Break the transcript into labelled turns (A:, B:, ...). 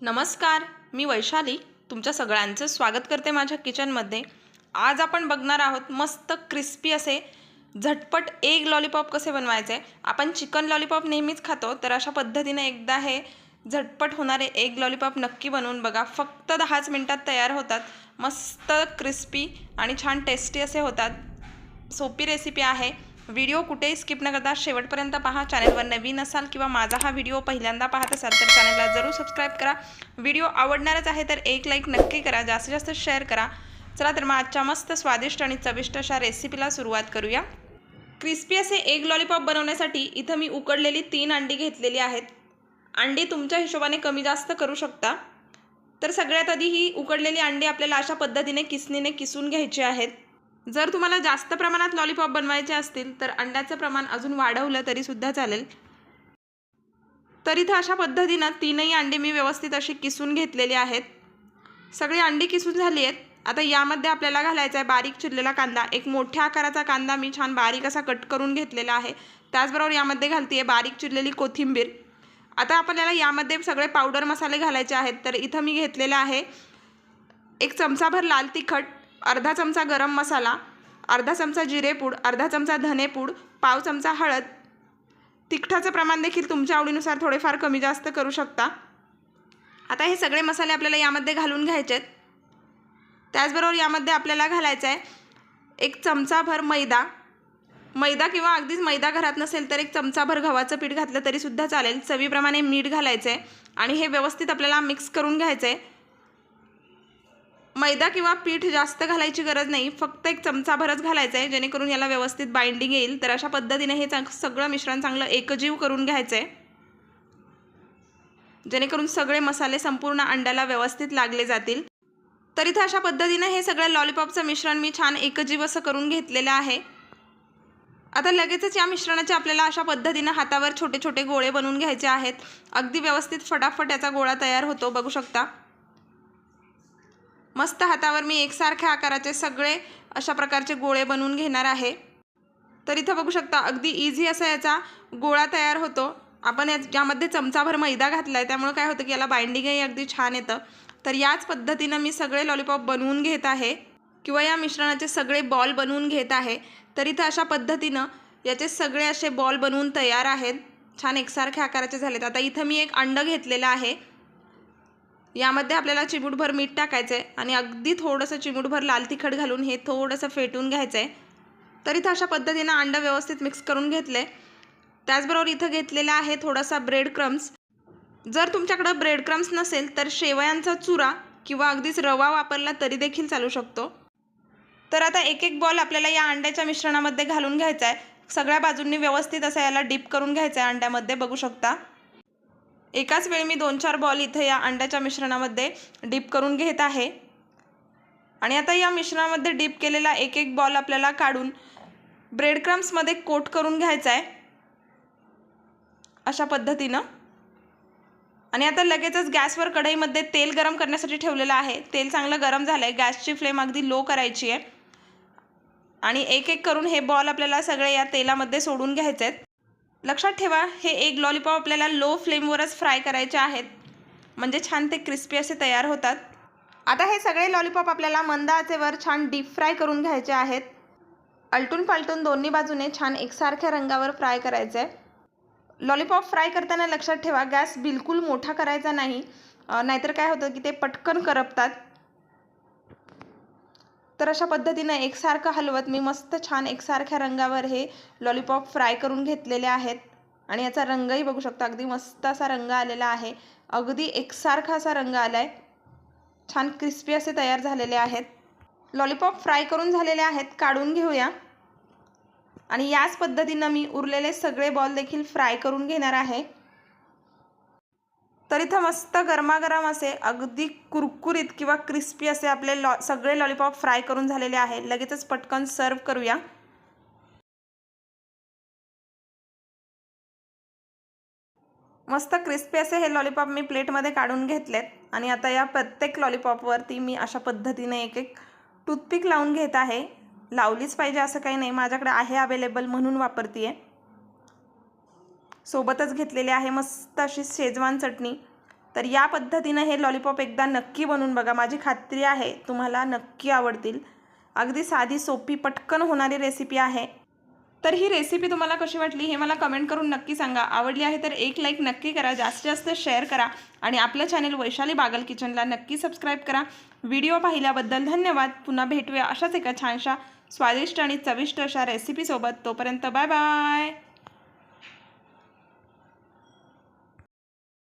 A: नमस्कार मी वैशाली. तुमच्या सगळ्यांचं स्वागत करते माझ्या किचनमध्ये. आज आपण बघणार आहोत मस्त क्रिस्पी असे झटपट एग लॉलीपॉप कसे बनवायचे. आपण चिकन लॉलीपॉप नेहमीच खातो तर अशा पद्धतीने एकदा हे झटपट होणारे एग लॉलीपॉप नक्की बनवून बघा. फक्त दहाच मिनटात तयार होतात. मस्त क्रिस्पी आणि छान टेस्टी असे होतात. सोपी रेसिपी आहे. व्हिडिओ कुठेही स्किप न करता शेवटपर्यंत पहा. चॅनलवर नवीन असाल किंवा माझा हा व्हिडिओ पहिल्यांदा पाहत असाल तर चॅनलला जरूर सबस्क्राईब करा. व्हिडिओ आवडणारच आहे तर एक लाईक नक्की करा. जास्तीत जास्त शेअर करा. चला तर मग आजच्या मस्त स्वादिष्ट आणि चविष्ट अशा रेसिपीला सुरुवात करूया. क्रिस्पी असे एग लॉलीपॉप बनवण्यासाठी इथं मी उकडलेली तीन अंडी घेतलेली आहेत. अंडी तुमच्या हिशोबाने कमी जास्त करू शकता. तर सगळ्यात आधी ही उकडलेली अंडी आपल्याला अशा पद्धतीने किसनीने किसून घ्यायची आहेत. जर तुम्हाला जास्त प्रमाणात लॉलीपॉप बनवायचे असतील तर अंड्याचं प्रमाण अजून वाढवलं तरीसुद्धा चालेल. तर इथं अशा पद्धतीनं तीनही अंडी मी व्यवस्थित अशी किसून घेतलेली आहेत. सगळी अंडी किसून झाली आहेत. आता यामध्ये आपल्याला घालायचा आहे बारीक चिरलेला कांदा. एक मोठ्या आकाराचा कांदा मी छान बारीक असा कट करून घेतलेला आहे. त्याचबरोबर यामध्ये घालते आहे बारीक चिरलेली कोथिंबीर. आता आपल्याला यामध्ये सगळे पावडर मसाले घालायचे आहेत. तर इथं मी घेतलेला आहे एक चमचाभर लाल तिखट अर्धा चमचा गरम मसाला अर्धा चमचा जिरेपूड अर्धा चमचा धनेपूड पाव चमचा हळद. तिखटाचं प्रमाण देखील तुमच्या आवडीनुसार थोडेफार कमी जास्त करू शकता. आता हे सगळे मसाले आपल्याला यामध्ये घालून घ्यायचे आहेत त्याचबरोबर यामध्ये आपल्याला घालायचं आहे एक चमचाभर मैदा. मैदा किंवा अगदीच मैदा घरात नसेल तर एक चमचाभर गव्हाचं पीठ घातलं तरीसुद्धा चालेल. चवीप्रमाणे मीठ घालायचं आहे आणि हे व्यवस्थित आपल्याला मिक्स करून घ्यायचं आहे मैदा किंवा पीठ जास्त घालायची गरज नाही फक्त एक चमचाभरच घालायचं आहे जेणेकरून याला व्यवस्थित बाइंडिंग येईल. तर अशा पद्धतीने हे चांग सगळं मिश्रण चांगलं एकजीव करून घ्यायचं आहे जेणेकरून सगळे मसाले संपूर्ण अंड्याला व्यवस्थित लागले जातील. तर इथं अशा पद्धतीनं हे सगळं लॉलीपॉपचं मिश्रण मी छान एकजीव असं करून घेतलेलं आहे. आता लगेचच या मिश्रणाचे आपल्याला अशा पद्धतीनं हातावर छोटे छोटे गोळे बनवून घ्यायचे आहेत. अगदी व्यवस्थित फटाफट याचा गोळा तयार होतो बघू शकता. मस्त हातावर मी एकसारख्या आकाराचे सगळे अशा प्रकारचे गोळे बनवून घेणार आहे. तर इथं बघू शकता अगदी इझी असा याचा गोळा तयार होतो. आपण या यामध्ये चमचाभर मैदा घातला आहे त्यामुळे काय होतं की याला बाइंडिंगही अगदी छान येतं. तर याच पद्धतीनं मी सगळे लॉलीपॉप बनवून घेत आहे किंवा या मिश्रणाचे सगळे बॉल बनवून घेत आहे. तर इथं अशा पद्धतीनं याचे सगळे असे बॉल बनवून तयार आहेत. छान एकसारख्या आकाराचे झालेत. आता इथं मी एक अंड घेतलेलं आहे. यामध्ये आपल्याला चिमूटभर मीठ टाकायचं आहे आणि अगदी थोडंसं चिमूटभर लाल तिखट घालून हे थोडंसं फेटून घ्यायचं आहे तर इथं अशा पद्धतीनं अंडं व्यवस्थित मिक्स करून घेतलं आहे त्याचबरोबर इथं घेतलेला आहे थोडासा ब्रेड क्रम्स जर तुमच्याकडं ब्रेड क्रम्स नसेल तर शेवयांचा चुरा किंवा अगदीच रवा वापरला तरी देखील चालू शकतो. तर आता एक एक बॉल आपल्याला या अंड्याच्या मिश्रणामध्ये घालून घ्यायचा आहे सगळ्या बाजूंनी व्यवस्थित असा याला डीप करून घ्यायचा आहे अंड्यामध्ये बघू शकता. एकाच वेळी मी दोन चार बॉल इथं या अंड्याच्या मिश्रणामध्ये डीप करून घेत आहे. आणि आता या मिश्रणामध्ये डीप केलेला एक एक बॉल आपल्याला काढून ब्रेड क्रम्समध्ये कोट करून घ्यायचा आहे. अशा पद्धतीनं. आणि आता लगेचच गॅसवर कढईमध्ये तेल गरम करण्यासाठी ठेवलेलं आहे. तेल चांगलं गरम झालं आहे गॅसची फ्लेम अगदी लो करायची आहे. आणि एक एक करून हे बॉल आपल्याला सगळे या तेलामध्ये सोडून घ्यायचे आहेत लक्षात ठेवा हे एक लॉलीपॉप आपल्याला लो फ्लेमवरच फ्राय करायचे आहेत. म्हणजे छान ते क्रिस्पी असे तयार होतात. आता हे सगळे लॉलीपॉप आपल्याला मंद आचेवर छान डीप फ्राय करून घ्यायचे आहेत. अलटून पालटून दोन्ही बाजूने छान एकसारख्या रंगावर फ्राय करायचं. आहे लॉलीपॉप फ्राय करताना लक्षात ठेवा गॅस बिलकुल मोठा करायचा नाही. नाहीतर काय होतं की ते पटकन करपतात. तर अशा पद्धतीनं एकसारखं हलवत मी मस्त छान एकसारख्या रंगावर हे लॉलीपॉप फ्राय करून घेतलेले आहेत. आणि याचा रंगही बघू शकता अगदी मस्त असा रंग आलेला आहे. अगदी एकसारखा असा रंग आला आहे छान क्रिस्पी असे तयार झालेले आहेत. लॉलीपॉप फ्राय करून झालेले आहेत काढून घेऊया. आणि याच पद्धतीनं मी उरलेले सगळे बॉल देखील फ्राय करून घेणार आहे. तर इथं मस्त गरमागरम असे अगदी कुरकुरीत किंवा क्रिस्पी असे आपले लॉ सगळे लॉलीपॉप फ्राय करून झालेले आहे लगेचच पटकन सर्व करूया. मस्त क्रिस्पी असे हे लॉलीपॉप मी प्लेटमध्ये काढून घेतलेत. आणि आता या प्रत्येक लॉलीपॉपवरती मी अशा पद्धतीने एक एक टूथपिक लावून घेत आहे. लावलीच पाहिजे असं काही नाही. माझ्याकडे आहे अवेलेबल म्हणून वापरते आहे सोबतच घेतलेले आहे मस्त अशी शेजवान चटणी. तर या पद्धतीनं हे लॉलीपॉप एकदा नक्की बनवून बघा. माझी खात्री आहे तुम्हाला नक्की आवडतील. अगदी साधी सोपी पटकन होणारी रेसिपी आहे. तर ही रेसिपी तुम्हाला कशी वाटली हे मला कमेंट करून नक्की सांगा. आवडली आहे तर एक लाईक नक्की करा. जास्तीत जास्त शेअर करा. आणि आपलं चॅनल वैशाली बागल किचनला नक्की सबस्क्राईब करा. व्हिडिओ पाहिल्याबद्दल धन्यवाद. पुन्हा भेटूया अशाच एका छानशा स्वादिष्ट आणि चविष्ट अशा रेसिपीसोबत तोपर्यंत बाय बाय